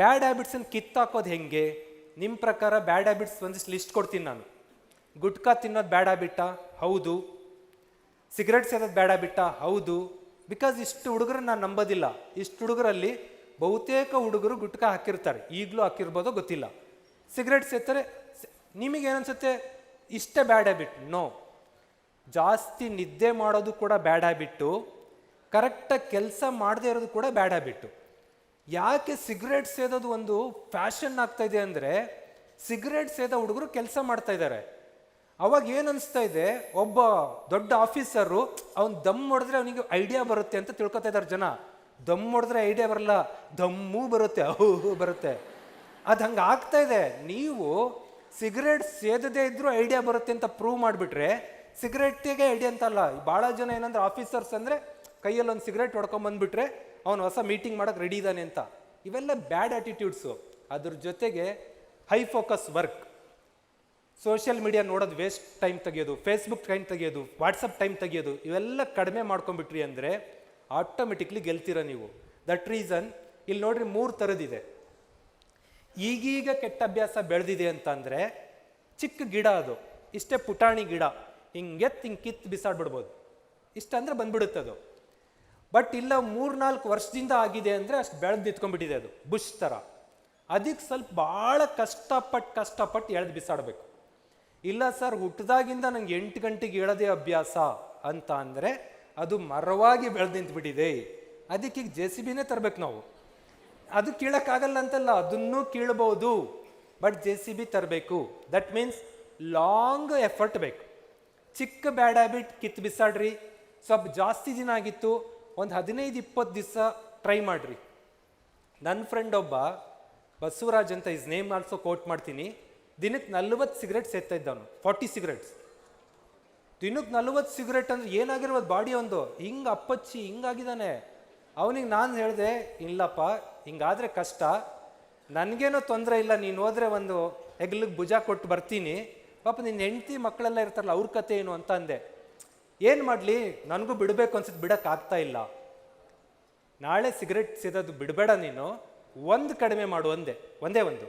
ಬ್ಯಾಡ್ ಹ್ಯಾಬಿಟ್ಸನ್ನು ಕಿತ್ತಾಕೋದು ಹೆಂಗೆ? ನಿಮ್ಮ ಪ್ರಕಾರ ಬ್ಯಾಡ್ ಹ್ಯಾಬಿಟ್ಸ್ ಒಂದಿಷ್ಟು ಲಿಸ್ಟ್ ಕೊಡ್ತೀನಿ ನಾನು. ಗುಟ್ಕಾ ತಿನ್ನೋದು ಬ್ಯಾಡ್ ಹ್ಯಾಬಿಟ್ಟಾ ಹೌದು. ಸಿಗರೆಟ್ ಸೇದೋದು ಬ್ಯಾಡ ಬಿಟ್ಟ ಹೌದು. ಬಿಕಾಸ್ ಇಷ್ಟು ಹುಡುಗರನ್ನ ನಾನು ನಂಬೋದಿಲ್ಲ. ಇಷ್ಟು ಹುಡುಗರಲ್ಲಿ ಬಹುತೇಕ ಹುಡುಗರು ಗುಟ್ಕಾ ಹಾಕಿರ್ತಾರೆ. ಈಗಲೂ ಹಾಕಿರ್ಬೋದೋ ಗೊತ್ತಿಲ್ಲ. ಸಿಗರೆಟ್ ಸೇತಾರೆ ನಿಮಗೆ ಏನನ್ಸುತ್ತೆ? ಇಷ್ಟೇ ಬ್ಯಾಡ್ ಹ್ಯಾಬಿಟ್ ನೋ ಜಾಸ್ತಿ ನಿದ್ದೆ ಮಾಡೋದು ಕೂಡ ಬ್ಯಾಡ್ ಹ್ಯಾಬಿಟ್ಟು ಕರೆಕ್ಟಾಗಿ ಕೆಲಸ ಮಾಡದೇ ಇರೋದು ಕೂಡ ಬ್ಯಾಡ್ ಹ್ಯಾಬಿಟ್ಟು ಯಾಕೆ ಸಿಗರೇಟ್ ಸೇದೋದು ಒಂದು ಫ್ಯಾಷನ್ ಆಗ್ತಾ ಇದೆ ಅಂದರೆ ಸಿಗರೇಟ್ ಸೇದ ಹುಡುಗರು ಕೆಲಸ ಮಾಡ್ತಾ ಇದ್ದಾರೆ ಅವಾಗ ಏನು ಅನಿಸ್ತಾ ಇದೆ? ಒಬ್ಬ ದೊಡ್ಡ ಆಫೀಸರು ಅವ್ನು ದಮ್ ಹೊಡೆದ್ರೆ ಅವನಿಗೆ ಐಡಿಯಾ ಬರುತ್ತೆ ಅಂತ ತಿಳ್ಕೊತಾ ಇದ್ದಾರೆ ಜನ. ದಮ್ ಹೊಡೆದ್ರೆ ಐಡಿಯಾ ಬರಲ್ಲ, ದಮ್ಮೂ ಬರುತ್ತೆ ಅಹೂ ಬರುತ್ತೆ. ಅದು ಹಂಗೆ ಆಗ್ತಾ ಇದೆ. ನೀವು ಸಿಗರೇಟ್ ಸೇದದೇ ಇದ್ರೂ ಐಡಿಯಾ ಬರುತ್ತೆ ಅಂತ ಪ್ರೂವ್ ಮಾಡಿಬಿಟ್ರೆ ಸಿಗರೇಟಿಗೆ ಐಡಿಯಾ ಅಂತ ಅಲ್ಲ. ಭಾಳ ಜನ ಏನಂದ್ರೆ ಆಫೀಸರ್ಸ್ ಅಂದರೆ ಕೈಯಲ್ಲಿ ಒಂದು ಸಿಗರೇಟ್ ಹೊಡ್ಕೊಂಬಂದ್ಬಿಟ್ರೆ ಅವನು ಹೊಸ ಮೀಟಿಂಗ್ ಮಾಡೋಕೆ ರೆಡಿ ಇದ್ದಾನೆ ಅಂತ. ಇವೆಲ್ಲ ಬ್ಯಾಡ್ ಆ್ಯಟಿಟ್ಯೂಡ್ಸು ಅದ್ರ ಜೊತೆಗೆ high focus work social media ನೋಡೋದು ವೇಸ್ಟ್ ಟೈಮ್ ತೆಗೆಯೋದು ಫೇಸ್ಬುಕ್ ಟೈಮ್ ತೆಗೆಯೋದು ವಾಟ್ಸಪ್ ಟೈಮ್ ತೆಗೆಯೋದು, ಇವೆಲ್ಲ ಕಡಿಮೆ ಮಾಡ್ಕೊಂಬಿಟ್ರಿ ಅಂದರೆ ಆಟೋಮೆಟಿಕ್ಲಿ ಗೆಲ್ತೀರ ನೀವು. ದಟ್ ರೀಸನ್ ಇಲ್ಲಿ ನೋಡ್ರಿ ಮೂರು ಥರದಿದೆ ಈಗೀಗ ಕೆಟ್ಟ ಅಭ್ಯಾಸ ಬೆಳೆದಿದೆ ಅಂತಂದರೆ ಚಿಕ್ಕ ಗಿಡ ಅದು. ಇಷ್ಟೇ ಪುಟಾಣಿ ಗಿಡ. ಹಿಂಗೆತ್ ಹಿಂಗೆ ಕಿತ್ತು ಬಿಸಾಡ್ಬಿಡ್ಬೋದು. ಇಷ್ಟಂದ್ರೆ ಬಂದ್ಬಿಡುತ್ತೆ ಅದು ಬಟ್ ಇಲ್ಲ ಮೂರ್ನಾಲ್ಕು ವರ್ಷದಿಂದ ಆಗಿದೆ ಅಂದರೆ ಅಷ್ಟು ಬೆಳೆದು ನಿಂತ್ಕೊಂಡ್ಬಿಟ್ಟಿದೆ ಅದು, ಬುಷ್ ಥರ ಅದಕ್ಕೆ ಸ್ವಲ್ಪ ಭಾಳ ಕಷ್ಟಪಟ್ಟು ಕಷ್ಟಪಟ್ಟು ಎಳೆದು ಬಿಸಾಡಬೇಕು. ಇಲ್ಲ ಸರ್ ಹುಟ್ಟಿದಾಗಿಂದ ನಂಗೆ ಎಂಟು ಗಂಟೆಗೆ ಹೇಳೋದೇ ಅಭ್ಯಾಸ ಅಂತ ಅಂದರೆ ಅದು ಮರವಾಗಿ ಬೆಳೆದು ನಿಂತ್ಬಿಟ್ಟಿದೆ. ಅದಕ್ಕೆ ಈಗ ಜೆ ಸಿ ಬಿನೇ ತರಬೇಕು ನಾವು. ಅದು ಕೀಳಕ್ಕಾಗಲ್ಲ ಅಂತಲ್ಲ, ಅದನ್ನೂ ಕೀಳಬಹುದು ಬಟ್ ಜೆ ಸಿ ಬಿ ತರಬೇಕು. ದಟ್ ಮೀನ್ಸ್ ಲಾಂಗ್ ಎಫರ್ಟ್ ಬೇಕು. ಚಿಕ್ಕ ಬ್ಯಾಡ್ ಹ್ಯಾಬಿಟ್ ಕಿತ್ತು ಬಿಸಾಡ್ರಿ. ಸ್ವಲ್ಪ ಜಾಸ್ತಿ ದಿನ ಆಗಿತ್ತು ಒಂದು ಹದಿನೈದು ಇಪ್ಪತ್ತು ದಿವಸ ಟ್ರೈ ಮಾಡ್ರಿ. ನನ್ನ ಫ್ರೆಂಡ್ ಒಬ್ಬ ಬಸವರಾಜ್ ಅಂತ ಇಸ್ ನೇಮ್ ಆಲ್ಸೋ ಕೋಟ್ ಮಾಡ್ತೀನಿ. ದಿನಕ್ಕೆ ನಲ್ವತ್ತು ಸಿಗರೆಟ್ ಸೇರ್ತಾ ಇದ್ದವನು ಫಾರ್ಟಿ ಸಿಗರೆಟ್ಸ್ ದಿನಕ್ಕೆ ನಲ್ವತ್ತು ಸಿಗರೇಟ್ ಅಂದ್ರೆ ಏನಾಗಿರ್ಬೋದು ಬಾಡಿ ಒಂದು? ಹಿಂಗೆ ಅಪ್ಪಚ್ಚಿ ಹಿಂಗಾಗಿದ್ದಾನೆ ಅವನಿಗೆ ನಾನು ಹೇಳಿದೆ, ಇಲ್ಲಪ್ಪ, ಹಿಂಗಾದರೆ ಕಷ್ಟ. ನನಗೇನೋ ತೊಂದರೆ ಇಲ್ಲ, ನೀನು ಹೋದ್ರೆ ಒಂದು ಹೆಗ್ಲಿಗೆ ಭುಜ ಕೊಟ್ಟು ಬರ್ತೀನಿ. ಪಾಪ ನಿನ್ನ ಹೆಂಡತಿ ಮಕ್ಕಳೆಲ್ಲ ಇರ್ತಾರಲ್ಲ, ಅವ್ರ ಕತೆ ಏನು ಅಂತ ಅಂದೆ. ಏನು ಮಾಡಲಿ? ನನಗೂ ಬಿಡಬೇಕು ಅನ್ಸಿದ್ದು ಬಿಡೋಕ್ಕಾಗ್ತಾ ಇಲ್ಲ. ನಾಳೆ ಸಿಗರೆಟ್ ಸೇದೋದು ಬಿಡಬೇಡ ನೀನು. ಒಂದು ಕಡಿಮೆ ಮಾಡು ಒಂದೇ ಒಂದೇ ಒಂದು.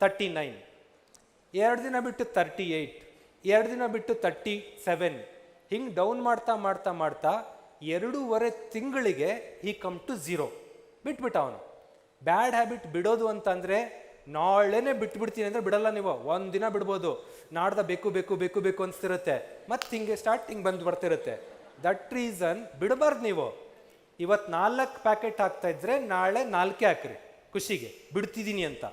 ತರ್ಟಿ ನೈನ್ ಎರಡು ದಿನ ಬಿಟ್ಟು ತರ್ಟಿ ಏಯ್ಟ್ ಎರಡು ದಿನ ಬಿಟ್ಟು ತರ್ಟಿ ಸೆವೆನ್ ಹಿಂಗೆ ಡೌನ್ ಮಾಡ್ತಾ ಮಾಡ್ತಾ ಮಾಡ್ತಾ ಎರಡೂವರೆ ತಿಂಗಳಿಗೆ ಈ ಕಮ್ ಟು ಝೀರೋ ಬಿಟ್ಬಿಟ್ಟ ಅವನು. ಬ್ಯಾಡ್ ಹ್ಯಾಬಿಟ್ ಬಿಡೋದು ಅಂತಂದರೆ ನಾಳೆನೇ ಬಿಟ್ಬಿಡ್ತೀನಿ ಅಂದರೆ ಬಿಡಲ್ಲ ನೀವು. ಒಂದು ದಿನ ಬಿಡ್ಬೋದು. ನಾಡ್ದ ಬೇಕು ಬೇಕು ಬೇಕು ಬೇಕು ಅನಿಸ್ತಿರುತ್ತೆ. ಮತ್ತು ಹಿಂಗೆ ಸ್ಟಾರ್ಟ್ ಹಿಂಗೆ ಬಂದು ಬರ್ತಿರುತ್ತೆ. ದಟ್ ರೀಸನ್ ಬಿಡಬಾರ್ದು ನೀವು. ಇವತ್ತು ನಾಲ್ಕು ಪ್ಯಾಕೆಟ್ ಹಾಕ್ತಾ ಇದ್ರೆ ನಾಳೆ ನಾಲ್ಕೇ ಹಾಕ್ರಿ ಖುಷಿಗೆ. ಬಿಡ್ತಿದ್ದೀನಿ ಅಂತ.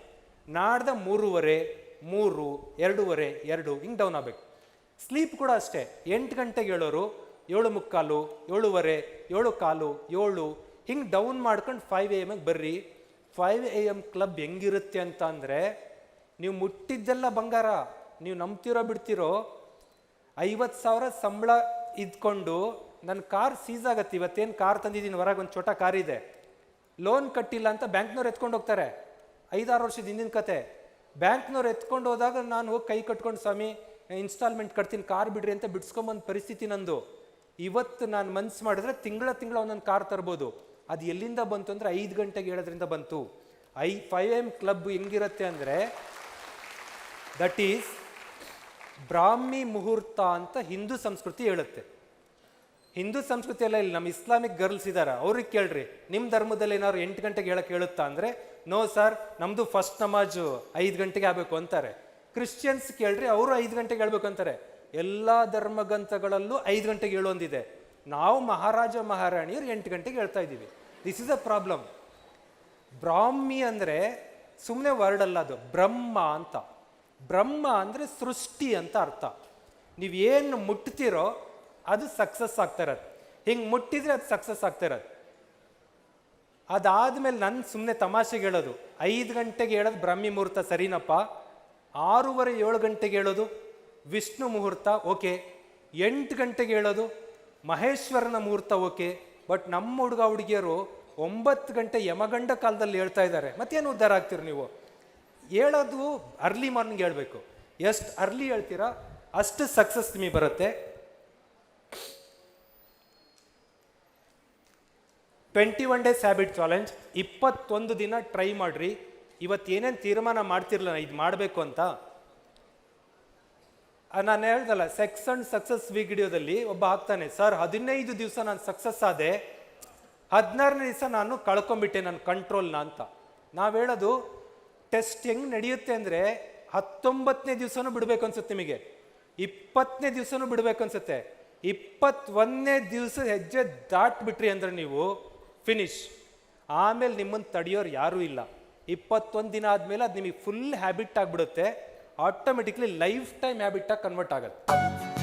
ನಾಡ್ದ ಮೂರುವರೆ, ಮೂರು, ಎರಡೂವರೆ, ಎರಡು, ಹಿಂಗೆ ಡೌನ್ ಆಗಬೇಕು. ಸ್ಲೀಪ್ ಕೂಡ ಅಷ್ಟೇ. ಎಂಟು ಗಂಟೆಗೆ ಹೇಳೋರು ಏಳು ಮುಕ್ಕಾಲು, ಏಳುವರೆ, ಏಳು ಕಾಲು, ಏಳು, ಹಿಂಗೆ ಡೌನ್ ಮಾಡ್ಕೊಂಡು ಫೈವ್ ಎ ಎಮ್ಗೆ ಬರ್ರಿ. ಫೈವ್ ಎ ಎಂ ಕ್ಲಬ್ ಹೆಂಗಿರುತ್ತೆ ಅಂತ ಅಂದರೆ ನೀವು ಮುಟ್ಟಿದ್ದೆಲ್ಲ ಬಂಗಾರ, ನೀವು ನಂಬ್ತಿರೋ ಬಿಡ್ತಿರೋ ಐವತ್ತು ಸಾವಿರ ಸಂಬಳ ಇದ್ಕೊಂಡು ನನ್ನ ಕಾರ್ ಸೀಸ್ ಆಗತ್ತೆ. ಇವತ್ತೇನು ಕಾರ್ ತಂದಿದ್ದೀನಿ, ಹೊರಗೆ ಒಂದು ಚೋಟ ಕಾರ್ ಇದೆ. ಲೋನ್ ಕಟ್ಟಿಲ್ಲ ಅಂತ ಬ್ಯಾಂಕ್ನವ್ರು ಎತ್ಕೊಂಡು ಹೋಗ್ತಾರೆ. ಐದಾರು ವರ್ಷದ ಹಿಂದಿನ ಕತೆ. ಬ್ಯಾಂಕ್ನವ್ರು ಎತ್ಕೊಂಡು ಹೋದಾಗ ನಾನು ಹೋಗಿ ಕೈ ಕಟ್ಕೊಂಡು, ಸ್ವಾಮಿ, ಇನ್ಸ್ಟಾಲ್ಮೆಂಟ್ ಕಟ್ತೀನಿ, ಕಾರ್ ಬಿಡ್ರಿ ಅಂತ ಬಿಡ್ಸ್ಕೊಂಬಂದು ಪರಿಸ್ಥಿತಿ ನಂದು. ಇವತ್ತು ನಾನು ಮನ್ಸು ಮಾಡಿದ್ರೆ ತಿಂಗಳ ತಿಂಗಳ ಒಂದೊಂದು ಕಾರ್ ತರ್ಬೋದು. ಅದು ಎಲ್ಲಿಂದ ಬಂತು ಅಂದರೆ ಐದು ಗಂಟೆಗೆ ಹೇಳೋದ್ರಿಂದ ಬಂತು. ಐ ಫೈವ್ ಎಂ ಕ್ಲಬ್ ಹೆಂಗಿರುತ್ತೆ ಅಂದರೆ ದಟ್ ಈಸ್ ಬ್ರಾಹ್ಮಿ ಮುಹೂರ್ತ ಅಂತ ಹಿಂದೂ ಸಂಸ್ಕೃತಿ ಹೇಳುತ್ತೆ. ಹಿಂದೂ ಸಂಸ್ಕೃತಿ ಎಲ್ಲ ಇಲ್ಲಿ, ನಮ್ಮ ಇಸ್ಲಾಮಿಕ್ ಗರ್ಲ್ಸ್ ಇದ್ದಾರೆ ಅವ್ರಿಗೆ ಕೇಳ್ರಿ. ನಿಮ್ಮ ಧರ್ಮದಲ್ಲಿ ಏನಾದ್ರು ಎಂಟು ಗಂಟೆಗೆ ಹೇಳಕ್ಕೆ ಹೇಳುತ್ತಾ ಅಂದರೆ, ನೋ ಸರ್ ನಮ್ಮದು ಫಸ್ಟ್ ನಮಾಜು ಐದು ಗಂಟೆಗೆ ಆಗಬೇಕು ಅಂತಾರೆ. ಕ್ರಿಶ್ಚಿಯನ್ಸ್ ಕೇಳ್ರಿ, ಅವರು ಐದು ಗಂಟೆಗೆ ಹೇಳ್ಬೇಕು ಅಂತಾರೆ. ಎಲ್ಲ ಧರ್ಮಗ್ರಂಥಗಳಲ್ಲೂ ಐದು ಗಂಟೆಗೆ ಹೇಳೋಂದಿದೆ. ನಾವು ಮಹಾರಾಜ ಮಹಾರಾಣಿಯರು ಎಂಟು ಗಂಟೆಗೆ ಹೇಳ್ತಾ ಇದ್ದೀವಿ. This is a problem Brahmi ಅಂದರೆ ಸುಮ್ಮನೆ ವರ್ಡ್ ಅಲ್ಲ ಅದು. ಬ್ರಹ್ಮ ಅಂತ. ಬ್ರಹ್ಮ ಅಂದರೆ ಸೃಷ್ಟಿ ಅಂತ ಅರ್ಥ. ನೀವು ಏನು ಮುಟ್ತೀರೋ ಅದು ಸಕ್ಸಸ್ ಆಗ್ತಾ ಇರೋದು. ಹಿಂಗೆ ಮುಟ್ಟಿದ್ರೆ ಅದು ಸಕ್ಸಸ್ ಆಗ್ತಾ ಇರೋದು. ಅದಾದ್ಮೇಲೆ ನನ್ನ ಸುಮ್ಮನೆ ತಮಾಷೆಗೆ ಹೇಳೋದು. ಐದು ಗಂಟೆಗೆ ಹೇಳೋದು ಬ್ರಾಹ್ಮಿ ಮುಹೂರ್ತ ಸರಿನಪ್ಪ. ಆರೂವರೆ ಏಳು ಗಂಟೆಗೆ ಹೇಳೋದು. ವಿಷ್ಣು ಮುಹೂರ್ತ, ಓಕೆ. ಎಂಟು ಗಂಟೆಗೆ ಹೇಳೋದು. ಮಹೇಶ್ವರನ ಮುಹೂರ್ತ ಓಕೆ ಬಟ್ ನಮ್ಮ ಹುಡುಗ ಹುಡುಗಿಯರು ಒಂಬತ್ತು ಗಂಟೆ ಯಮಗಂಡ ಕಾಲದಲ್ಲಿ ಹೇಳ್ತಾ ಇದ್ದಾರೆ. ಮತ್ತೇನು ಉದ್ಧಾರ ಆಗ್ತೀರಿ ನೀವು? ಹೇಳೋದು ಅರ್ಲಿ ಮಾರ್ನಿಂಗ್ ಹೇಳಬೇಕು. ಎಷ್ಟು ಅರ್ಲಿ ಹೇಳ್ತೀರಾ? ಅಷ್ಟು ಸಕ್ಸಸ್ ನಿಮಗೆ ಬರುತ್ತೆ. Twenty one days habit challenge ಇಪ್ಪತ್ತೊಂದು ದಿನ ಟ್ರೈ ಮಾಡಿರಿ. ಇವತ್ತು ಏನೇನು ತೀರ್ಮಾನ ಮಾಡ್ತಿರ್ಲ ಇದು ಮಾಡಬೇಕು ಅಂತ. ನಾನು ಹೇಳ್ದಲ್ಲ ಸೆಕ್ಸ್ ಅಂಡ್ ಸಕ್ಸಸ್ ವಿಡಿಯೋದಲ್ಲಿ ಒಬ್ಬ ಹಾಕ್ತಾನೆ, ಸರ್, ಹದಿನೈದು ದಿವಸ ನಾನು ಸಕ್ಸಸ್ ಆದೆ, ಹದಿನಾರನೇ ದಿವಸ ನಾನು ಕಳ್ಕೊಂಬಿಟ್ಟೆ ನನ್ನ ಕಂಟ್ರೋಲ್ನ ಅಂತ. ನಾವು ಹೇಳೋದು, ಟೆಸ್ಟ್ ಹೆಂಗ್ ನಡೆಯುತ್ತೆ ಅಂದರೆ ಹತ್ತೊಂಬತ್ತನೇ ದಿವಸನೂ ಬಿಡಬೇಕು ಅನ್ಸುತ್ತೆ ನಿಮಗೆ. ಇಪ್ಪತ್ತನೇ ದಿವಸನೂ ಬಿಡಬೇಕು ಅನ್ಸುತ್ತೆ. ಇಪ್ಪತ್ತೊಂದನೇ ದಿವಸ ಹೆಜ್ಜೆ ದಾಟ್ಬಿಟ್ರಿ ಅಂದ್ರೆ ನೀವು ಫಿನಿಶ್ ಆಮೇಲೆ ನಿಮ್ಮನ್ನು ತಡೆಯೋರು ಯಾರೂ ಇಲ್ಲ. ಇಪ್ಪತ್ತೊಂದು ದಿನ ಆದಮೇಲೆ ಅದು ನಿಮಗೆ ಫುಲ್ ಹ್ಯಾಬಿಟ್ ಆಗಿಬಿಡುತ್ತೆ. ಆಟೋಮೆಟಿಕ್ಲಿ ಲೈಫ್ ಟೈಮ್ ಹ್ಯಾಬಿಟಾಗಿ ಕನ್ವರ್ಟ್ ಆಗುತ್ತೆ